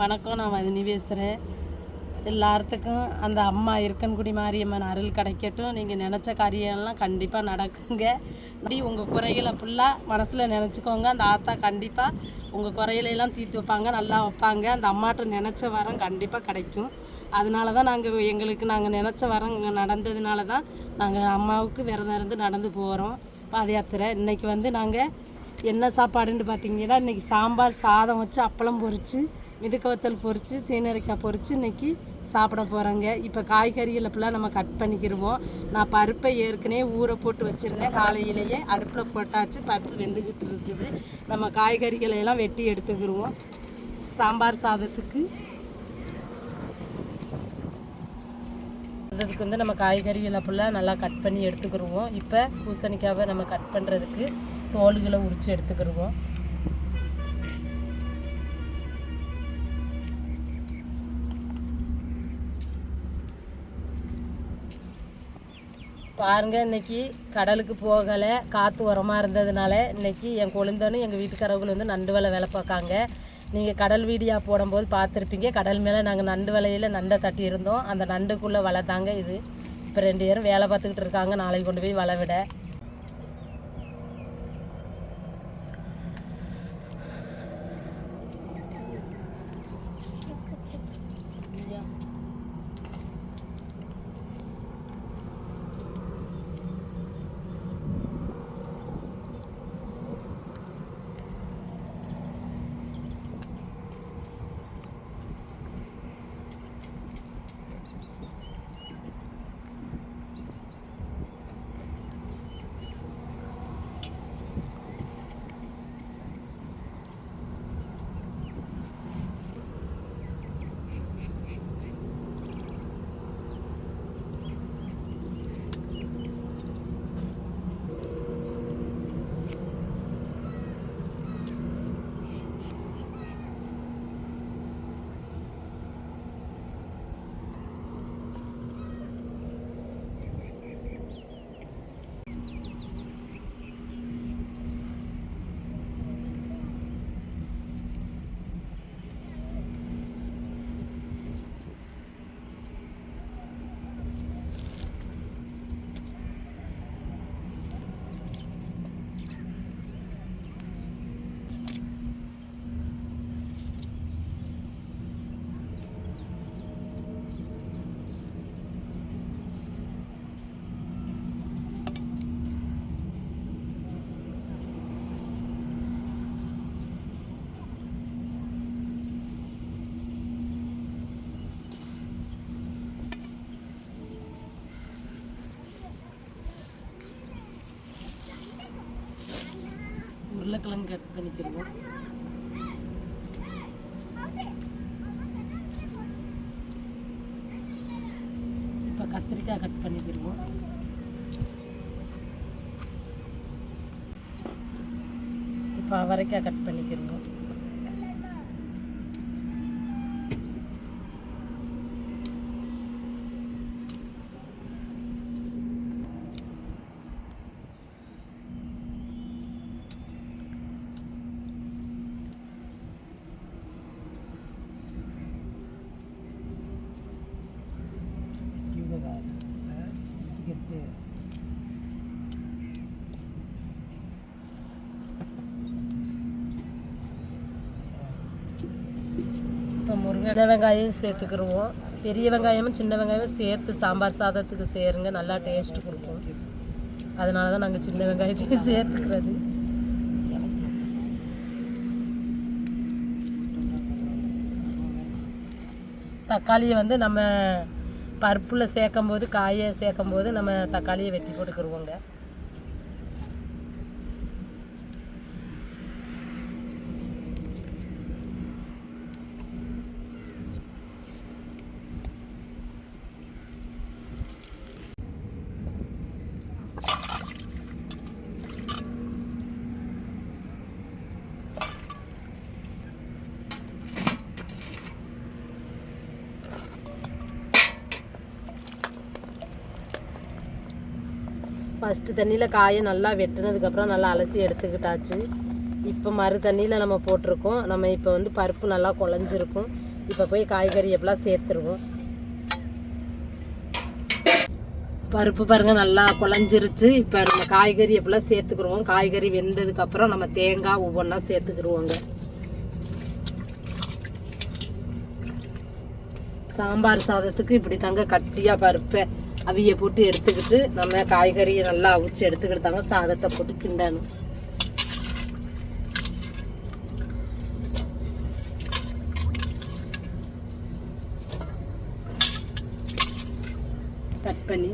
வணக்கம் நான் மதினி பேசுகிறேன் எல்லாத்துக்கும் அந்த அம்மா இருக்கன்குடி மாரியம்மன் அருள் கிடைக்கட்டும். நீங்கள் நினச்ச காரியம்லாம் கண்டிப்பாக நடக்குங்க. அப்படி உங்கள் குறைகளை ஃபுல்லாக மனசில் நினச்சிக்கோங்க. அந்த ஆத்தா கண்டிப்பாக உங்கள் குறையிலெல்லாம் தீர்த்து வைப்பாங்க நல்லா வைப்பாங்க. அந்த அம்மாட்ட நினச்ச வரம் கண்டிப்பாக கிடைக்கும். அதனால தான் நாங்கள் எங்களுக்கு நாங்கள் நினச்ச வரம் நடந்ததுனால தான் நாங்கள் அம்மாவுக்கு விரதம் இருந்து நடந்து போகிறோம் பாதயாத்திரை இன்றைக்கி வந்து நாங்கள் என்ன சாப்பாடுன்னு பார்த்தீங்கன்னா இன்றைக்கி சாம்பார் சாதம் வச்சு அப்பளம் பொரித்து மிதுக்கவத்தல் பொரித்து சீனரிக்காய் பொரித்து இன்றைக்கி சாப்பிட போகிறோங்க இப்போ காய்கறிகளை ஃபுல்லாக நம்ம கட் பண்ணிக்கிடுவோம் நான் பருப்பை ஏற்கனவே ஊற போட்டு வச்சுருந்தேன். காலையிலேயே அடுப்பில் போட்டாச்சு. பருப்பு வெந்துக்கிட்டு இருக்குது. நம்ம காய்கறிகளை எல்லாம் வெட்டி எடுத்துக்கிடுவோம் சாம்பார் சாதத்துக்கு. அதுக்கு வந்து நம்ம காய்கறிகளை ஃபுல்லாக நல்லா கட் பண்ணி எடுத்துக்கிடுவோம் இப்போ பூசணிக்காவை நம்ம கட் பண்ணுறதுக்கு தோல்களை உரித்து எடுத்துக்கிடுவோம் பாருங்க இன்னைக்கு கடலுக்கு போகலை காற்று உரமாக இருந்ததுனால இன்னைக்கு என் கொழுந்தனும் எங்கள் வீட்டுக்காரவங்களும் வந்து நண்டு வலை வேலை பார்க்காங்க. நீங்கள் கடல் வீடியோ போடும்போது பார்த்துருப்பீங்க. கடல் மேலே நாங்கள் நண்டு வலையில் நண்டை தட்டி இருந்தோம். அந்த நண்டுக்குள்ளே வலை தாங்க இது. இப்போ ரெண்டு பேரும் வேலை பார்த்துக்கிட்டு இருக்காங்க. நாளைக்கு கொண்டு போய் வலை விட. உருளைக்கிழங்கு கட் இப்போ கத்திரிக்காய் கட் பண்ணிக்கிடுவோம் இப்போ அவரைக்காய் கட் பண்ணிக்கிடுவோம் இப்போ முருங்கை வெங்காயம் சேர்த்துக்கிடுவோம் பெரிய வெங்காயமும் சின்ன வெங்காயமும் சேர்த்து சாம்பார் சாதத்துக்கு சேருங்க நல்லா டேஸ்ட் கொடுக்கும். அதனால தான் நாங்கள் சின்ன வெங்காயத்தையும் சேர்த்துக்கிறது. தக்காளியை வந்து நம்ம பருப்பில் சேர்க்கும்போது காயை சேர்க்கும் போது நம்ம தக்காளியை வெட்டி போட்டுக்கிடுவோங்க ஃபஸ்ட்டு தண்ணியில் காயை நல்லா வெட்டினதுக்கப்புறம் நல்லா அலசி எடுத்துக்கிட்டாச்சு. இப்போ மறு தண்ணியில் நம்ம போட்டிருக்கோம். நம்ம இப்போ வந்து பருப்பு நல்லா குழஞ்சிருக்கும். இப்போ போய் காய்கறி எப்பெல்லாம் சேர்த்துருவோம். பருப்பு பாருங்கள் நல்லா குழஞ்சிருச்சு. இப்போ நம்ம காய்கறி எப்பெல்லாம் சேர்த்துக்குருவோம். காய்கறி வெந்ததுக்கப்புறம் நம்ம தேங்காய் ஒவ்வொன்றா சேர்த்துக்கிடுவோங்க சாம்பார் சாதத்துக்கு இப்படி தாங்க கட்டியாக பருப்பை. அவிய போட்டு எடுத்துக்கிட்டு நம்ம காய்கறியை நல்லா அவிச்சு எடுத்துக்கிட்டாங்க சாதத்தை போட்டு கிண்டணும் கட் பண்ணி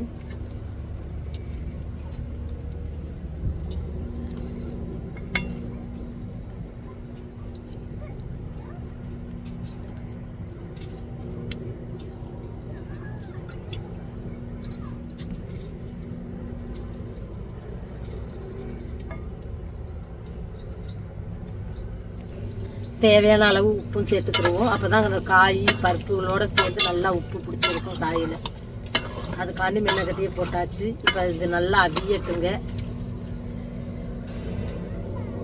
தேவையான அளவு உப்பும் சேர்த்துக்கிடுவோம் அப்போ தான் அந்த காய் பருப்புகளோடு சேர்ந்து நல்லா உப்பு பிடிச்சிருக்கும் காயில். அதுக்காண்டி மின்னக்கட்டியே போட்டாச்சு. இப்போ இது நல்லா அவியட்டுங்க.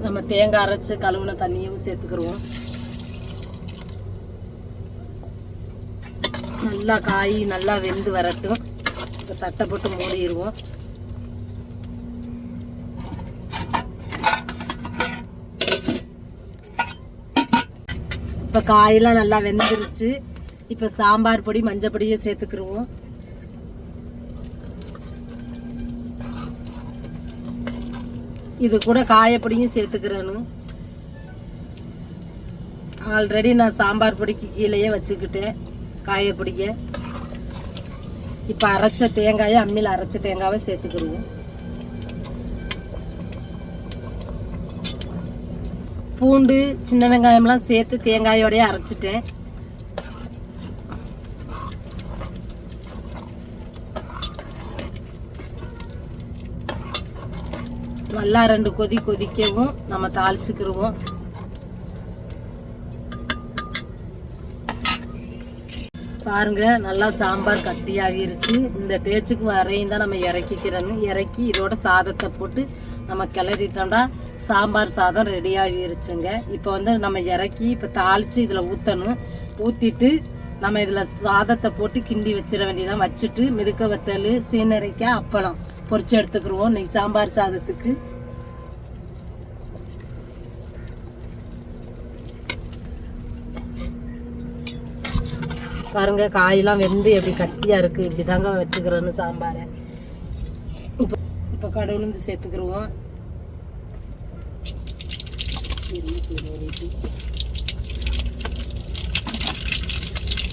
நம்ம தேங்காய் அரைச்சி கழுவுன தண்ணியும் சேர்த்துக்கிடுவோம் நல்லா காய் நல்லா வெந்து வரட்டும். இப்போ தட்டை போட்டு மூடிடுவோம் இப்போ காயெல்லாம் நல்லா வெந்துருச்சு. இப்போ சாம்பார் பொடி மஞ்சள் பொடியை சேர்த்துக்கிருவோம். இது கூட காயப்பொடியும் சேர்த்துக்கிறேன்னு ஆல்ரெடி நான் சாம்பார் பொடிக்கு கீழேயே வச்சுக்கிட்டேன் காயப்பொடியை இப்போ அரைச்ச தேங்காயை அம்மியில் அரைச்ச தேங்காவை சேர்த்துக்கிடுவோம் பூண்டு சின்ன வெங்காயம்லாம் சேர்த்து தேங்காயோடய அரைச்சிட்டேன். நல்லா ரெண்டு கொதி கொதிக்கவும் நம்ம தாளிச்சுக்கிடுவோம் பாருங்க நல்லா சாம்பார் கட்டியாகிருச்சு. இந்த டேச்சுக்கு வரையும் தான் நம்ம இறக்கிக்கிறோன்னு. இறக்கி இதோட சாதத்தை போட்டு நம்ம கிளறிட்டோம்டா. சாம்பார் சாதம் ரெடி ஆகிருச்சுங்க. இப்போ வந்து நம்ம இறக்கி இப்போ தாளித்து இதில் ஊற்றணும் ஊற்றிட்டு நம்ம இதில் சாதத்தை போட்டு கிண்டி வச்சிட வேண்டியதான் வச்சுட்டு மிதுக்க வத்தல் சீனரைக்காய் அப்பளம் பொறிச்சு எடுத்துக்கிருவோம் இன்னைக்கு சாம்பார் சாதத்துக்கு. பாருங்க காயெல்லாம் வெந்து எப்படி கட்டியாக இருக்குது இப்படி தாங்க வச்சுக்கிறோன்னு சாம்பாரை. இப்போ இப்போ கடவுளுந்து சேர்த்துக்கிடுவோம்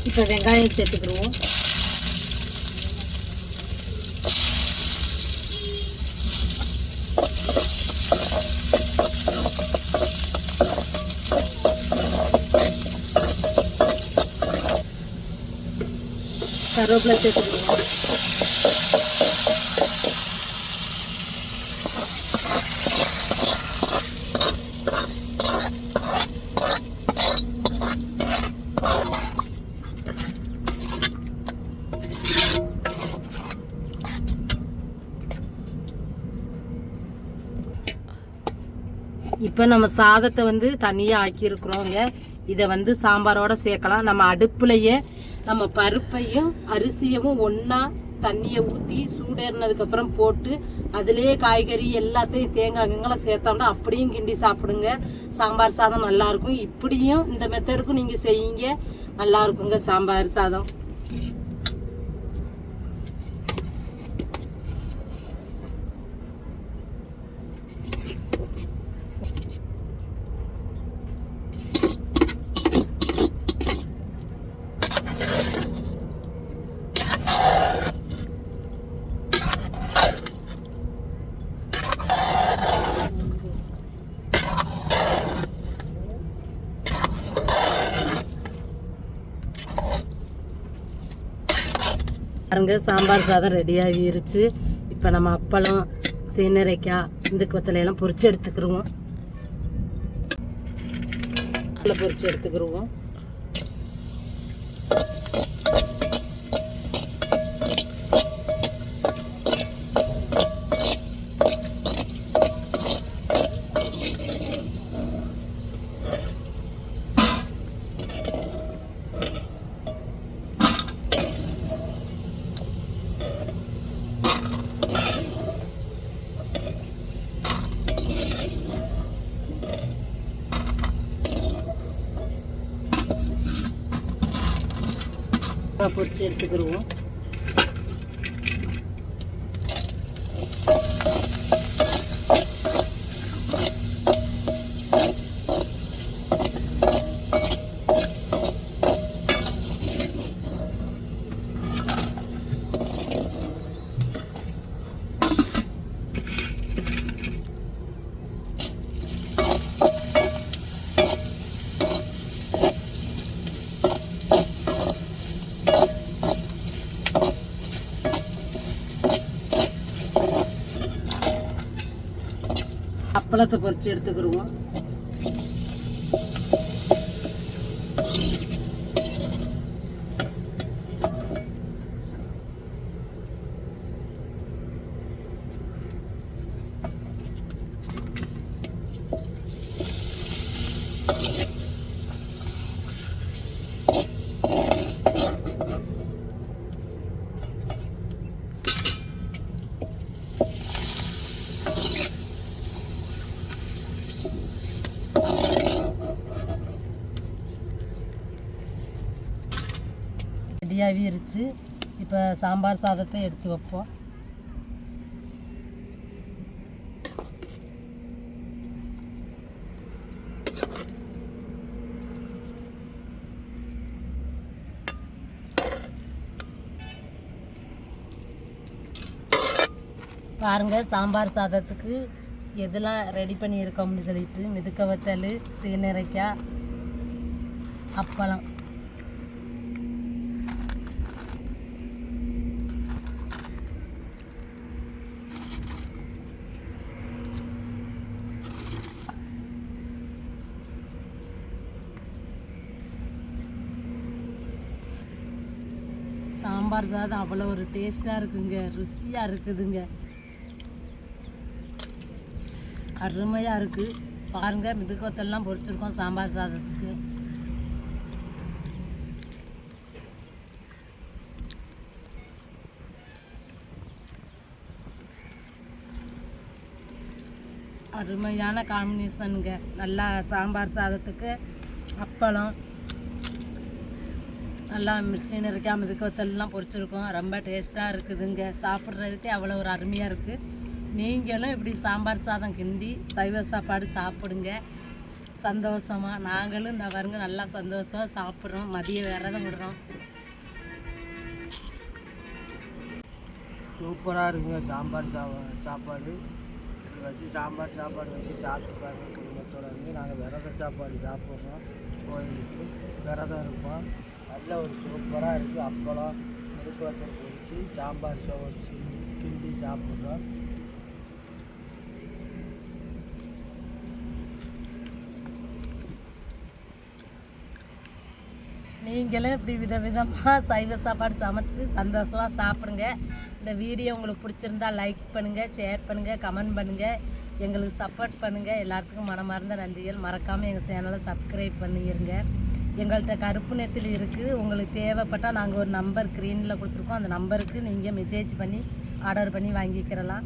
இப்போ வெங்காயம் சேர்த்துக்கிடுவோம். கருவேப்பிலை சேர்த்துக்கிடுவோம். இப்போ நம்ம சாதத்தை வந்து தனியாக ஆக்கியிருக்கிறோங்க. இதை வந்து சாம்பாரோட சேர்க்கலாம். நம்ம அடுப்புலையே நம்ம பருப்பையும் அரிசியவும் ஒன்றா தண்ணியை ஊற்றி சூடேறினதுக்கப்புறம் போட்டு அதிலே காய்கறி எல்லாத்தையும் தேங்காய் சேர்த்தோம்னா அப்படியும் கிண்டி சாப்பிடுங்க. சாம்பார் சாதம் நல்லாயிருக்கும் இப்படியும் இந்த மெத்தடுக்கும் நீங்கள் செய்யுங்க. நல்லாயிருக்குங்க சாம்பார் சாதம். பாருங்க சாம்பார் சாதம் ரெடி ஆகிருச்சு. இப்போ நம்ம அப்பளம் சீனரைக்காய் இந்த கொத்தலையெல்லாம் பொறிச்சு எடுத்துக்கிருவோம். பொறிச்சு எடுத்துக்கிடுவோம் எடுத்துக்கிருவோம் பொறிச்சு எடுத்துக்கிடுவோம் பழத்தை பறித்து எடுத்துக்கிடுவோம் ரெடியாகவே இருச்சு இப்போ சாம்பார் சாதத்தை எடுத்து வைப்போம். பாருங்க சாம்பார் சாதத்துக்கு எதெல்லாம் ரெடி பண்ணியிருக்கோம்னு சொல்லிட்டு மிதுக்க வத்தல் சீனரைக்காய் அப்பளம். சாம்பார் சாதம் அவ்வளோ ஒரு டேஸ்ட்டாக இருக்குங்க. ருசியாக இருக்குதுங்க. அருமையாக இருக்குது பாருங்கள் மிதுக்கத்தெல்லாம் பொரிச்சிருக்கோம் சாம்பார் சாதத்துக்கு. அருமையான காம்பினேஷனுங்க நல்லா சாம்பார் சாதத்துக்கு அப்பளம் நல்லா மிக்சின்னு இருக்கா. மிதுக்கத்தெல்லாம் பொரிச்சிருக்கோம். ரொம்ப டேஸ்ட்டாக இருக்குதுங்க. சாப்பிட்றதுக்கே அவ்வளோ ஒரு அருமையாக இருக்குது நீங்களும் இப்படி சாம்பார் சாதம் கிண்டி சைவ சாப்பாடு சாப்பிடுங்க. சந்தோஷமாக நாங்களும் இந்த வருங்க நல்லா சந்தோஷமாக சாப்பிட்றோம். மதிய விரதம் விடுறோம். சூப்பராக இருக்குங்க. சாம்பார் சா சாப்பாடு. வச்சு சாம்பார் சாப்பாடு வச்சு சாப்பிட்டு பாருங்க. குடும்பத்தோட இருந்து நாங்கள் விரத சாப்பாடு சாப்பிட்றோம். கோயிலுக்கு. விரதம் இருப்போம். நல்ல ஒரு சூப்பராக இருக்குது அப்பளம் முறுக்கு வத்தல் பொரிச்சு சாம்பார் சோ கிண்டி சாப்பிட்றோம். நீங்களும் இப்படி விதவிதமாக சைவ சாப்பாடு சமைச்சு சந்தோஷமாக சாப்பிடுங்க. இந்த வீடியோ உங்களுக்கு பிடிச்சிருந்தா லைக் பண்ணுங்கள் ஷேர் பண்ணுங்கள் கமெண்ட் பண்ணுங்கள் எங்களுக்கு சப்போர்ட் பண்ணுங்கள் எல்லாத்துக்கும் மனமார்ந்த நன்றிகள். மறக்காமல் எங்கள் சேனலை சப்ஸ்கிரைப் பண்ணிடுங்க எங்கள்கிட்ட கருப்பு நெத்தில் இருக்குது உங்களுக்கு தேவைப்பட்டால் நாங்கள் ஒரு நம்பர் க்ரீனில் கொடுத்துருக்கோம். அந்த நம்பருக்கு நீங்கள் மெசேஜ் பண்ணி ஆர்டர் பண்ணி வாங்கிக்கிறலாம்.